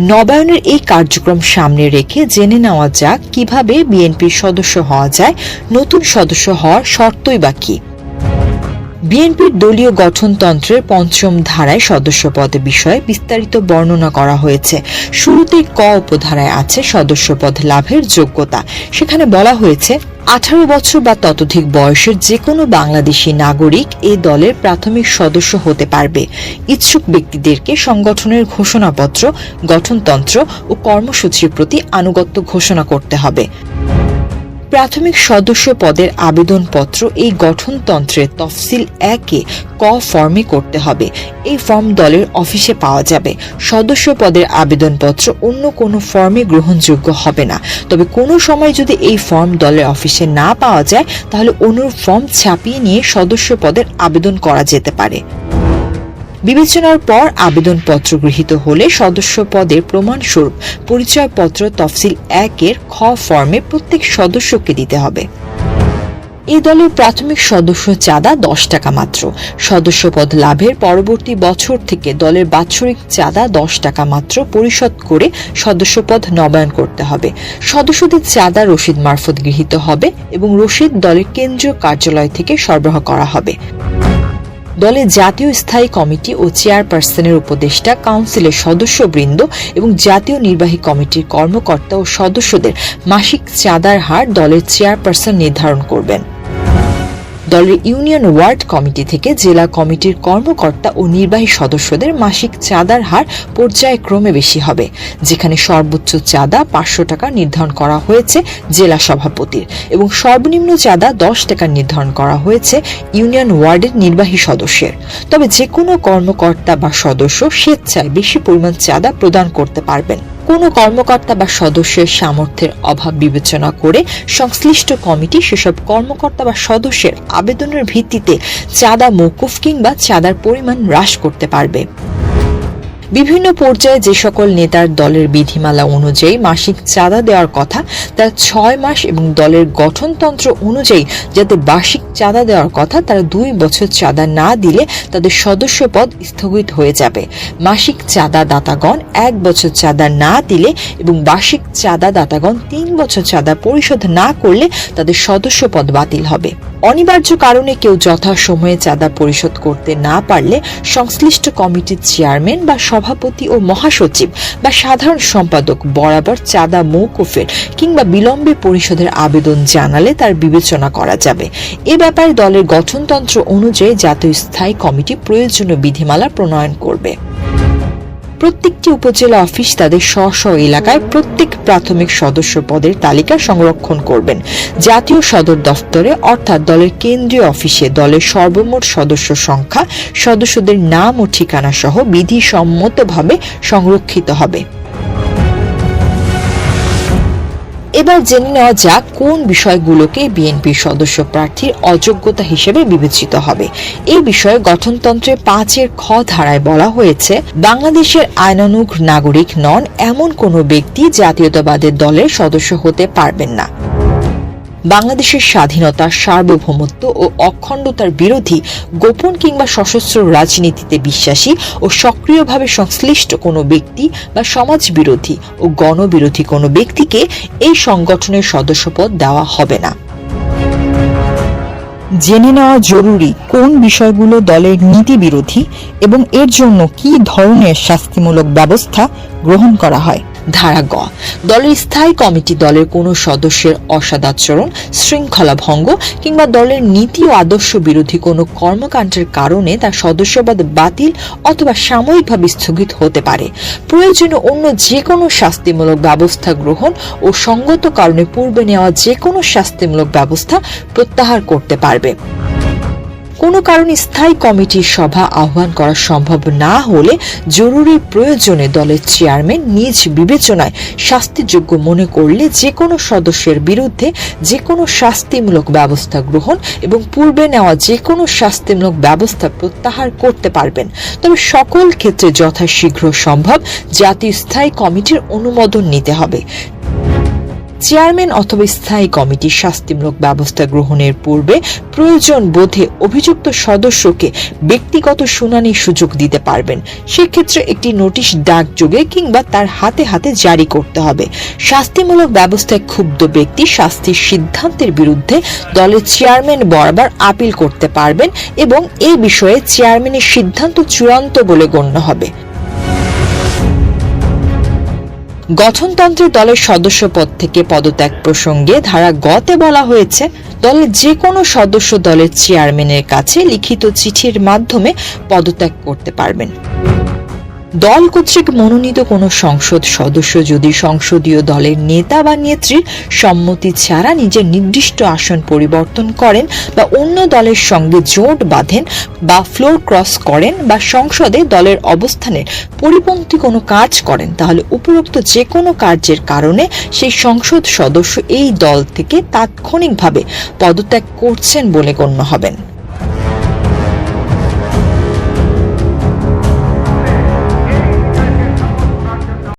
নবায়নের এই কার্যক্রম সামনে রেখে জেনে নেওয়া যাক কীভাবে বিএনপির সদস্য হওয়া যায়, নতুন সদস্য হওয়ার শর্তই বা কী। বিএনপির দলীয় গঠনতন্ত্রের পঞ্চম ধারায় সদস্য পদের বিষয়ে বিস্তারিত বর্ণনা করা হয়েছে। শুরুতেই ক উপধারায় আছে সদস্য পদ লাভের যোগ্যতা। সেখানে বলা হয়েছে, আঠারো বছর বা ততোধিক বয়সের যে কোনো বাংলাদেশি নাগরিক এ দলের প্রাথমিক সদস্য হতে পারবে। ইচ্ছুক ব্যক্তিদেরকে সংগঠনের ঘোষণাপত্র, গঠনতন্ত্র ও কর্মসূচির প্রতি আনুগত্য ঘোষণা করতে হবে। প্রাথমিক সদস্য পদের আবেদনপত্র এই গঠনতন্ত্রের তফসিল একে ক ফর্মে করতে হবে। এই ফর্ম দলের অফিসে পাওয়া যাবে। সদস্য পদের আবেদনপত্র অন্য কোনো ফর্মে গ্রহণযোগ্য হবে না। তবে কোনো সময় যদি এই ফর্ম দলের অফিসে না পাওয়া যায়, তাহলে অনুরূপ ফর্ম ছাপিয়ে নিয়ে সদস্য পদের আবেদন করা যেতে পারে। বিবেচনার পর আবেদনপত্র গৃহীত হলে সদস্য পদের প্রমাণস্বরূপ পরিচয়পত্র তফসিল একের খ ফর্মে প্রত্যেক সদস্যকে দিতে হবে। এই দলের প্রাথমিক সদস্য চাঁদা দশ টাকা মাত্র। সদস্য পদ লাভের পরবর্তী বছর থেকে দলের বাৎসরিক চাঁদা দশ টাকা মাত্র পরিশোধ করে সদস্যপদ নবায়ন করতে হবে। সদস্যদের চাঁদা রসিদ মারফত গৃহীত হবে এবং রসিদ দলের কেন্দ্রীয় কার্যালয় থেকে সরবরাহ করা হবে। দলের জাতীয় স্থায়ী কমিটি ও চেয়ারপারসনের উপদেষ্টা, কাউন্সিলের সদস্যবৃন্দ এবং জাতীয় নির্বাহী কমিটির কর্মকর্তা ও সদস্যদের মাসিক চাঁদার হার দলের চেয়ারপারসন নির্ধারণ করবেন। দলের ইউনিয়ন ওয়ার্ড কমিটি থেকে জেলা কমিটির কর্মকর্তা ও নির্বাহী সদস্যদের মাসিক চাঁদার হার পর্যায়ক্রমে বেশি হবে, যেখানে সর্বোচ্চ চাঁদা পাঁচশো টাকা নির্ধারণ করা হয়েছে জেলা সভাপতির এবং সর্বনিম্ন চাঁদা দশ টাকা নির্ধারণ করা হয়েছে ইউনিয়ন ওয়ার্ডের নির্বাহী সদস্যের। তবে যে কোনো কর্মকর্তা বা সদস্য স্বেচ্ছায় বেশি পরিমাণ চাঁদা প্রদান করতে পারবেন। কোনো কর্মকর্তা বা সদস্যের সামর্থ্যের অভাব বিবেচনা করে সংশ্লিষ্ট কমিটি সেসব কর্মকর্তা বা সদস্যের আবেদনের ভিত্তিতে চাঁদা মৌকুফ কিংবা চাঁদার পরিমাণ হ্রাস করতে পারবে। বিভিন্ন পর্যায়ে যে সকল নেতার দলের বিধিমালা অনুযায়ী মাসিক চাঁদা দেওয়ার কথা, তারা ছয় মাস এবং দলের গঠনতন্ত্র অনুযায়ী যাতে বার্ষিক চাঁদা দেওয়ার কথা, তারা দুই বছর চাঁদা না দিলে তাদের সদস্য পদ স্থগিত হয়ে যাবে। মাসিক চাঁদা দাতাগণ এক বছর চাঁদা না দিলে এবং বার্ষিক চাঁদা দাতাগণ তিন বছর চাঁদা পরিশোধ না করলে তাদের সদস্য পদ বাতিল হবে। অনিবার্য কারণে কেউ যথাসময়ে চাঁদা পরিশোধ করতে না পারলে সংশ্লিষ্ট কমিটির চেয়ারম্যান বা সভাপতি ও মহাসচিব বা সাধারণ সম্পাদক বরাবর চাঁদা মৌকুফের কিংবা বিলম্বে পরিষদের আবেদন জানালে তার বিবেচনা করা যাবে। এ ব্যাপারে দলের গঠনতন্ত্র অনুযায়ী জাতীয় স্থায়ী কমিটি প্রয়োজনীয় বিধিমালা প্রণয়ন করবে। প্রত্যেকটি উপজেলা অফিস তাদের স্ব স্ব এলাকায় প্রত্যেক প্রাথমিক সদস্য পদের তালিকা সংরক্ষণ করবেন। জাতীয় সদর দফতরে, অর্থাৎ দলের কেন্দ্রীয় অফিসে, দলের সর্বমোট সদস্য সংখ্যা, সদস্যদের নাম ও ঠিকানা সহ বিধিসম্মতভাবে সংরক্ষিত হবে। এবার জেনে নেওয়া যাক কোন বিষয়গুলোকে বিএনপির সদস্য প্রার্থীর অযোগ্যতা হিসেবে বিবেচিত হবে। এই বিষয়ে গঠনতন্ত্রে পাঁচের খ ধারায় বলা হয়েছে, বাংলাদেশের আইনানুগ নাগরিক নন এমন কোনো ব্যক্তি জাতীয়তাবাদের দলের সদস্য হতে পারবেন না। বাংলাদেশের স্বাধীনতা, সার্বভৌমত্ব ও অখণ্ডতার বিরোধী গোপন কিংবা সশস্ত্র রাজনীতিতে বিশ্বাসী ও সক্রিয়ভাবে সংশ্লিষ্ট কোনো ব্যক্তি বা সমাজ বিরোধী ও গণবিরোধী কোনো ব্যক্তিকে এই সংগঠনের সদস্যপদ দেওয়া হবে না। জেনে নেওয়া জরুরি কোন বিষয়গুলো দলের নীতি বিরোধী এবং এর জন্য কি ধরনের শাস্তিমূলক ব্যবস্থা গ্রহণ করা হয়। ধারা গ। দলের স্থায়ী কমিটি দলের কোনো সদস্যের অসদাচরণ, শৃঙ্খলা ভঙ্গ কিংবা দলের নীতি ও আদর্শ বিরোধী কোনো কর্মকাণ্ডের কারণে তার সদস্যপদ বাতিল অথবা সাময়িকভাবে স্থগিত হতে পারে। প্রয়োজনে অন্য যে কোনো শাস্তিমূলক ব্যবস্থা গ্রহণ ও সঙ্গত কারণে পূর্বে নেওয়া যে কোনো শাস্তিমূলক ব্যবস্থা প্রত্যাহার করতে পারবে। কোনো কারণে স্থায়ী কমিটির সভা আহ্বান করা সম্ভব না হলে জরুরি প্রয়োজনে দলের চেয়ারম্যান নিজ বিবেচনায় শাস্তিযোগ্য মনে করলে যে কোনো সদস্যের বিরুদ্ধে যে কোনো শাস্তিমূলক ব্যবস্থা গ্রহণ এবং পূর্বে নেওয়া যে কোনো শাস্তিমূলক ব্যবস্থা প্রত্যাহার করতে পারবেন। তবে সকল ক্ষেত্রে যথাশীঘ্র সম্ভব জাতীয় স্থায়ী কমিটির অনুমোদন নিতে হবে। চেয়ারম্যান অথবা স্থায়ী কমিটি শাস্তিমূলক ব্যবস্থা গ্রহণের পূর্বে প্রয়োজন বোধে অভিযুক্ত সদস্যকে ব্যক্তিগত শুনানির সুযোগ দিতে পারবেন। সেক্ষেত্রে একটি নোটিশ ডাকযোগে কিংবা তার হাতে হাতে জারি করতে হবে। শাস্তিমূলক ব্যবস্থায় ক্ষুব্ধ ব্যক্তি শাস্তির সিদ্ধান্তের বিরুদ্ধে দলের চেয়ারম্যান বরাবর আপিল করতে পারবেন এবং এ বিষয়ে চেয়ারম্যানের সিদ্ধান্ত চূড়ান্ত বলে গণ্য হবে। গঠনতন্ত্রের দলের সদস্য পদ থেকে পদত্যাগ প্রসঙ্গে ধারা গতে বলা হয়েছে, দলের যে কোনো সদস্য দলের চেয়ারম্যানের কাছে লিখিত চিঠির মাধ্যমে পদত্যাগ করতে পারবেন। দল কর্তৃক মনোনীত কোনো সংসদ সদস্য যদি সংসদীয় দলের নেতা বা নেত্রীর সম্মতি ছাড়া নিজের নির্দিষ্ট আসন পরিবর্তন করেন বা অন্য দলের সঙ্গে জোট বাঁধেন বা ফ্লোর ক্রস করেন বা সংসদে দলের অবস্থানের পরিপন্থী কোনো কাজ করেন, তাহলে উপরোক্ত যে কোনো কার্যের কারণে সেই সংসদ সদস্য এই দল থেকে তাৎক্ষণিকভাবে পদত্যাগ করছেন বলে গণ্য হবেন।